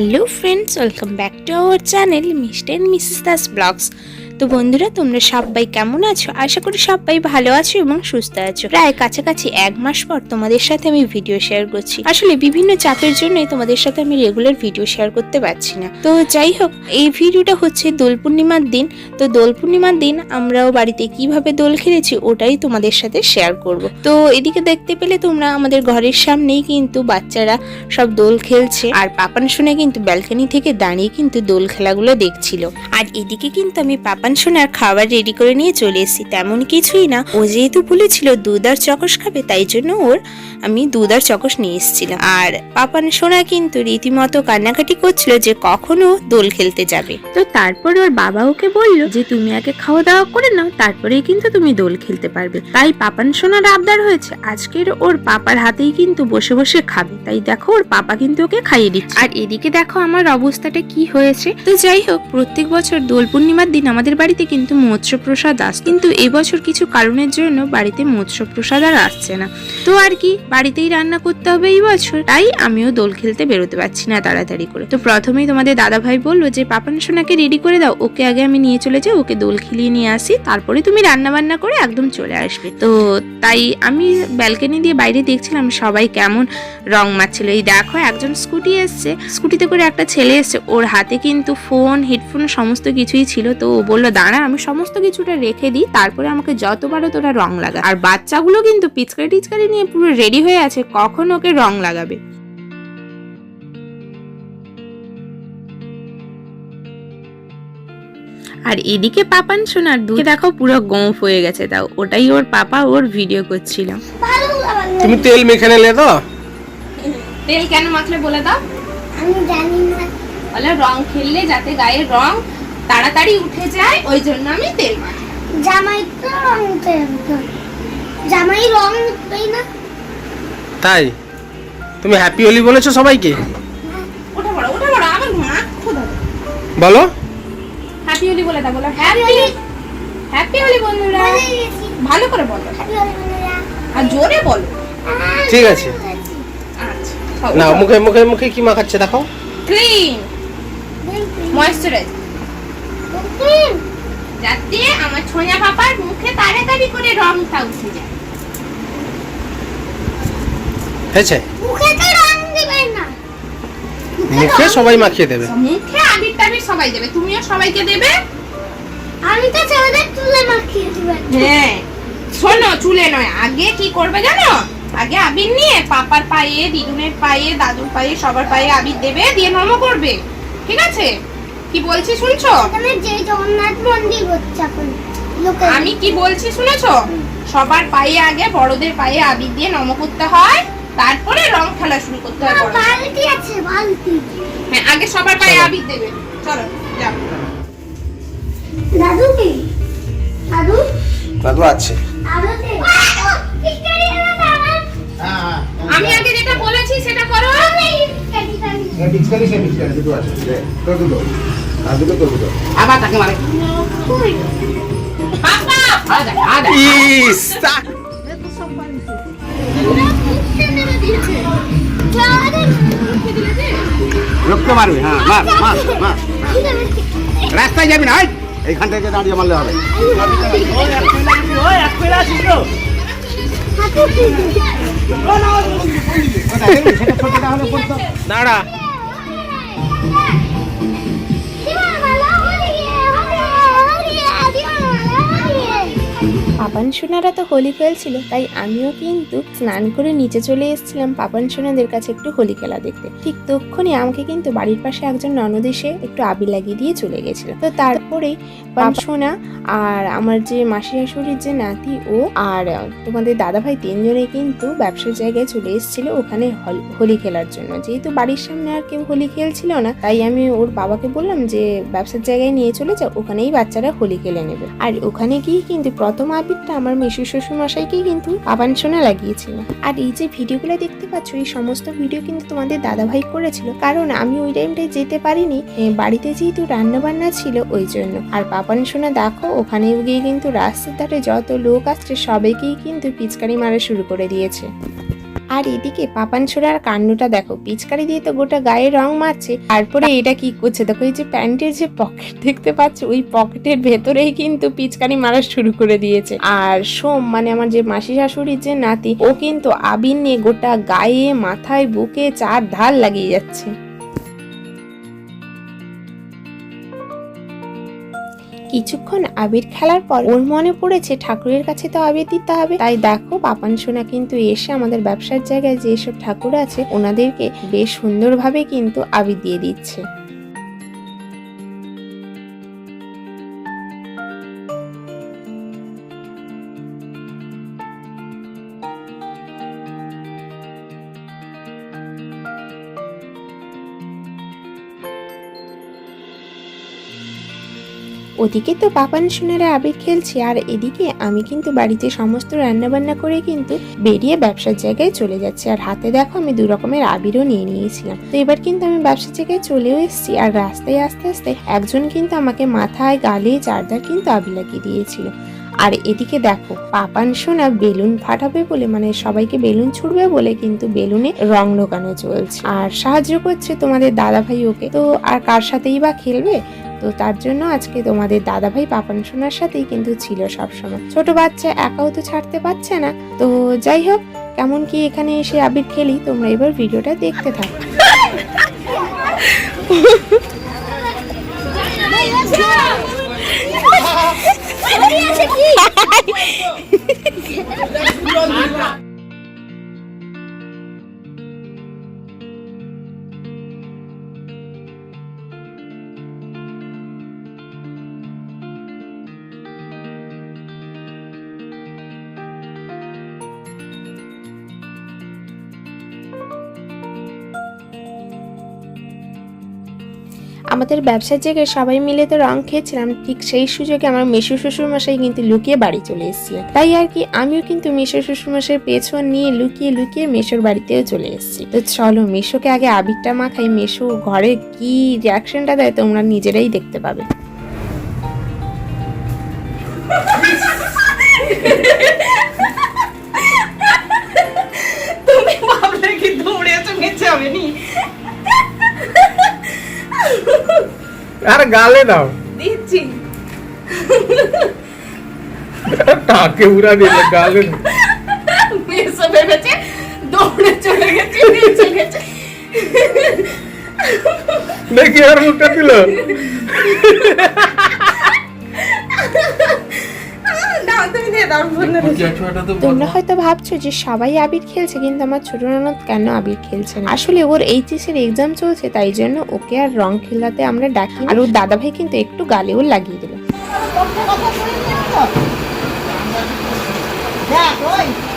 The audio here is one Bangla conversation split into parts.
Hello friends welcome back to our channel mister missus Das vlogs তো বন্ধুরা, তোমরা সবাই কেমন আছো? আশা করি সবাই ভালো আছো এবং সুস্থ আছো। প্রায় কাছাকাছি এক মাস পর তোমাদের সাথে আমি ভিডিও শেয়ার করছি। আসলে বিভিন্ন চাপের জন্যই তোমাদের সাথে আমি রেগুলার ভিডিও শেয়ার করতে পারছি না। তো যাই হোক, এই ভিডিওটা হচ্ছে দোল পূর্ণিমার দিন। তো দোল পূর্ণিমার দিন আমরাও বাড়িতে কীভাবে দোল খেলেছি ওটাই তোমাদের সাথে শেয়ার করব। তো এদিকে দেখতে পেলে তোমরা আমাদের ঘরের সামনেই কিন্তু বাচ্চারা সব দোল খেলছে। আর পাপান শুনে কিন্তু ব্যালকনি থেকে দাঁড়িয়ে কিন্তু দোল খেলাগুলো দেখছিল। আর এদিকে কিন্তু আমি পাপান সোনার খাবার রেডি করে নিয়ে চলে এসেছি। তেমন কিছুই না। ও যেহেতু বলেছিল দুধ আর চকস খাবে তাই জন্য ওর আমি দুধ আর চকস নিয়ে এসেছিলাম। আর পাপান সোনা কিন্তু রীতিমতো কান্নাকাটি করছিল যে কখনো দোল খেলতে যাবে। তো তারপরে ওর বাবা ওকে বলল যে তুমি আগে খাওয়া দাওয়া করে নাও তারপরেই কিন্তু তুমি দোল খেলতে পারবে। তাই পাপান সোনার আবদার হয়েছে। আজকের ওর পাপার হাতেই কিন্তু বসে বসে খাবে। তাই দেখো ওর পাপা কিন্তু ওকে খাইয়ে দিচ্ছে। আর এদিকে দেখো আমার অবস্থাটা কি হয়েছে। তো যাই হোক প্রত্যেক বছর দোল পূর্ণিমার দিন আমাদের বাড়িতে কিন্তু মৎস্য প্রসাদ আসে কিন্তু এবছর কিছু কারণের জন্য বাড়িতে মৎস্য প্রসাদ আর আসছে না। তো আর কি, বাড়িতেই রান্না করতে হবে এই বছর। তাই আমিও দোল খেলতে বেরোতে পারছি না তাড়াতাড়ি করে। তো প্রথমেই তোমাদের দাদা ভাই বলল যে, পাপান সোনাকে রেডি করে দাও। ওকে আগে আমি নিয়ে চলে যাই, ওকে দোল খেলিয়ে নিয়ে আসি। তারপরে তুমি রান্না বান্না করে একদম চলে আসবে। তো তাই আমি ব্যালকনি দিয়ে বাইরে দেখছিলাম সবাই কেমন রং মারছিল। এই দেখো একজন স্কুটি এসছে। স্কুটিতে করে একটা ছেলে এসছে। ওর হাতে কিন্তু ফোন হেডফোন সমস্ত কিছুই ছিল। তো ও বলল দাঁড়া আমি সমস্ত কিছুটা রেখে দিই তারপরে আমাকে যতবারও তোরা রং লাগা আর বাচ্চাগুলো কিন্তু পিচকারি টিচকারি নিয়ে পুরো রেডি হয়ে আছে কখন ওকে রং লাগাবে? আর এদিকে পাপান সোনার দুধ দেখো পুরো গোঁফ হয়ে গেছে তাও। ওটাই ওর পাপা ওর ভিডিও করছিল। তুমি তেল মেখে নিলে তো? তেল কেন মাখলে বলে দাও? আমি জানি না। বলে রং খেললে যাতে গায়ে রং তাড়াতাড়ি উঠে যায় ওই জন্য আমি তেল মাখি জামাই তো রং উঠে জামাই রং উঠবেই না। তাই? তুমি হ্যাপি হোলি বলেছ সবাইকে? ওঠা বড় ওঠা বড় আমার মা খোদা। বলো। হ্যাপি হোলি বলে দাও বলো হ্যাপি হ্যাপি হোলি বন্ধুরা। ভালো করে বলো। আর জোরে বলো। ঠিক আছে। আচ্ছা না মুখে মুখে মুখে কি মাখাচ্ছে দেখো। ক্রিম দেখবি? যাতে আমার ছোঁয়া পাপার মুখে তাড়াতাড়ি করে রংটা উঠে যায়। হয়েছে? মুখে তো রং দিবে না। মুখে সবাই মাখিয়ে দেবে। মুখে আবির টাবির সবাই দেবে। তুমিও সবাইকে দেবে? আমি তো ছেলেদের তুলে মাখিয়ে দিবে। হ্যাঁ। শোনো চুলে নয় আগে কি করবে জানো? আগে আবির নিয়ে পাপার পায়ে দিদুনের পায়ে দাদুর পায়ে সবার পায়ে আবির দেবে দিয়ে নম করবে। ঠিক আছে? কি বলছি শুনছো? যে জগন্নাথ মন্দির হচ্ছে এখন আমি কি বলছি শুনেছো? সবার পায়ে আগে বড়দের পায়ে আবির দিয়ে নম করতে হয় তারপরে রং খেলা শুরু করতে হয় বালতি আছে বালতি। হ্যাঁ আগে সবার পায়ে আবির দেবে। চলো যাও। দাদু কি? দাদু? দাদু আছে। আমি আগে যেটা বলেছি সেটা করো। পিচকারি খাবি। সে পিচকারি দুটো আছে তোর দুটো আর দুটো তোর দুটো আবার তাকে মারে কই? পাপা আদা আদা ইস তা- রক্ত মারবি হ্যাঁ মার মার মার রাস্তায় যাবি না। এইখান থেকে দাঁড়িয়ে মারলে হবে দাঁড়া পাপান সোনারা তো হোলি খেলছিল তাই আমিও কিন্তু স্নান করে নিচে চলে এসেছিলাম পাপান সোনাদের কাছে একটু হোলি খেলা দেখতে। ঠিক তক্ষণই আমাকে কিন্তু বাড়ির পাশে একজন ননদ এসে একটু আবির লাগিয়ে দিয়ে চলে গেছিল। তো তারপরেই পাপান সোনা আর আমার যে মাসি শাশুড়ির যে নাতি ও আর তোমাদের দাদাভাই তিনজনে কিন্তু ব্যবসার জায়গায় চলে এসেছিল ওখানে হল- খেলার জন্য। যেহেতু বাড়ির সামনে আর কেউ হোলি খেলছিল না তাই আমি ওর বাবাকে বললাম যে ব্যবসার জায়গায় নিয়ে চলে যাও ওখানেই বাচ্চারা হোলি খেলে নেবে। আর ওখানে গিয়ে কিন্তু প্রথম আবিরটা আমার মেশু শ্বশুরমশাইকেই কিন্তু আবান সোনা লাগিয়েছিল। আর এই যে ভিডিওগুলো দেখতে পাচ্ছ, এই সমস্ত ভিডিও কিন্তু তোমাদের দাদাভাই করেছিল। কারণ আমি ওই টাইমটায় যেতে পারিনি বাড়িতে যেহেতু রান্নাবান্না ছিল ওই জন্য। আর পাপান সোনা দেখো ওখানে গিয়ে কিন্তু রাস্তার ধারে যত লোক আসছে, সবাইকেই কিন্তু পিচকারি মারা শুরু করে দিয়েছে। আর এদিকে পাপান ছোড়ার কাণ্ডটা দেখো, পিচকারি দিয়ে তো গোটা গায়ে রং মারছে। তারপরে এটা কি করছে? দেখো এই যে প্যান্টের যে পকেট দেখতে পাচ্ছ? ওই পকেটের ভেতরেই কিন্তু পিচকারি মারা শুরু করে দিয়েছে। আর সোম মানে আমার যে মাসি শাশুড়ির যে নাতি, ও কিন্তু আবির নিয়ে গোটা গায়ে, মাথায়, বুকে চার ধার লাগিয়ে যাচ্ছে। কিছুক্ষণ আবির খেলার পর ওর মনে পড়েছে ঠাকুরের কাছে তো আবির দিতে হবে। তাই দেখো, পাপান সোনা কিন্তু এসে আমাদের ব্যবসার জায়গায় যেসব ঠাকুর আছে, ওনাদেরকে বেশ সুন্দরভাবে কিন্তু আবির দিয়ে দিচ্ছে। ওদিকে তো পাপান সোনারা আবির খেলছে, আর এদিকে আমি কিন্তু বাড়িতে সমস্ত রান্নাবান্না করে কিন্তু বেরিয়ে ব্যবসার জায়গায় চলে যাচ্ছি। আর হাতে দেখো আমি দু রকমের আবিরও নিয়ে নিয়েছিলাম। তো এবার কিন্তু আমি ব্যবসার জায়গায় চলেও এসেছি, আর রাস্তায় আস্তে আস্তে একজন কিন্তু আমাকে মাথায়, গালে চারদার কিন্তু আবির লাগিয়ে দিয়েছিল। আর এদিকে দেখো, পাপান সোনা বেলুন ফাটাবে বলে মানে সবাইকে বেলুন ছুড়বে বলে কিন্তু বেলুনে রং ঢোকানো চলছে। আর সাহায্য করছে তোমাদের দাদা ভাই ওকে। তো আর কার সাথেই বা খেলবে? তো তার জন্য আজকে তোমাদের দাদাভাই পাপান সোনার সাথেই কিন্তু ছিল সবসময় ছোট বাচ্চা একাও তো ছাড়তে পারছে না তো যাই হোক কেমন কি এখানে এসে আবির খেলি তোমরা এবার ভিডিওটা দেখতে থাকো আমাদের ব্যবসার জায়গায় সবাই মিলে তো রং খেয়েছিলাম, ঠিক সেই সুযোগে আমার মেশো শ্বশুর মশাই কিন্তু লুকিয়ে বাড়ি চলে এসেছিলেন তাই আর কি, আমিও কিন্তু মেশো শ্বশুর মশাইয়ের পেছন নিয়ে লুকিয়ে লুকিয়ে মেশোর বাড়িতেও চলে এসেছি। তো চলো, মেশোকে আগে আবিরটা মাখাই, মেশো ঘরে কি রিয়াকশনটা দেয় তোমরা নিজেরাই দেখতে পাবে। তুমি ভাবলে কি দৌড়ে আরে গালে দাও। দিচ্ছি। টাকে উড়া দিলে গালে। মেসো ভেবেছে দৌড়ে চলে গেছে নিচে গেছে। দেখি আর মুখটা দিল। তোমরা হয়তো ভাবছ যে সবাই আবির খেলছে কিন্তু আমার ছোট ননদ কেন আবির খেলছে না? আসলে ওর এইচএস এর এক্সাম চলছে তাই জন্য ওকে আর রং খেলাতে আমরা ডাকি আর ওর দাদা ভাই কিন্তু একটু গালেও লাগিয়ে দিল। বালতি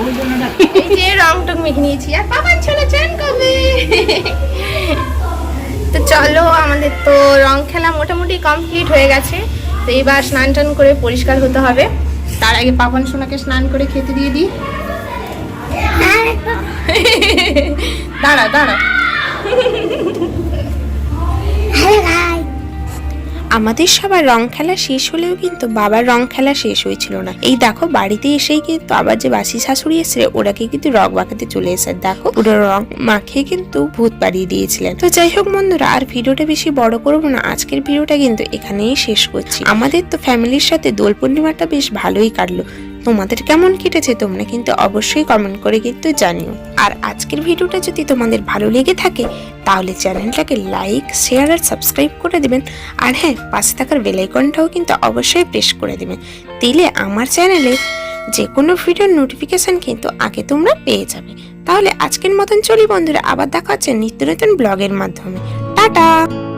ওই ভালো না এই টং মেখে নিয়েছি। আর পাপান চলে চান কবে তো চলো, আমাদের তো রং খেলা মোটামুটি কমপ্লিট হয়ে গেছে। তো এবার স্নান টান করে পরিষ্কার হতে হবে। তার আগে পাপান সোনাকে স্নান করে খেতে দিয়ে দিই। দাঁড়া দাঁড়া। আমাদের সবার রং খেলা শেষ হলেও কিন্তু বাবার রং খেলা শেষ হয়েছিল না। এই দেখো, বাড়িতে এসেই কিন্তু আবার যে বাসি শাশুড়ি এসে ওরাকে কিন্তু রং মাখাতে চলে এসে দেখো, ওরা রং মাখিয়ে কিন্তু ভূত বাড়িয়ে দিয়েছিলেন। তো যাই হোক বন্ধুরা, আর ভিডিওটা বেশি বড় করব না। আজকের ভিডিওটা কিন্তু এখানেই শেষ করছি। আমাদের তো ফ্যামিলির সাথে দোল পূর্ণিমাটা বেশ ভালোই কাটলো। তোমাদের কেমন কেটেছে তোমরা কিন্তু অবশ্যই কমেন্ট করে কিন্তু জানিও। আর আজকের ভিডিওটা যদি তোমাদের ভালো লেগে থাকে, তাহলে চ্যানেলটাকে লাইক শেয়ার আর সাবস্ক্রাইব করে দেবেন। আর হ্যাঁ পাশে থাকার বেল আইকনটাও কিন্তু অবশ্যই প্রেস করে দেবেন। দিলে আমার চ্যানেলে যে কোনো ভিডিওর নোটিফিকেশন কিন্তু আগে তোমরা পেয়ে যাবে। তাহলে আজকের মতন চলি বন্ধুরা, আবার দেখা হচ্ছে নিত্য নতুন ব্লগের মাধ্যমে। টাটা!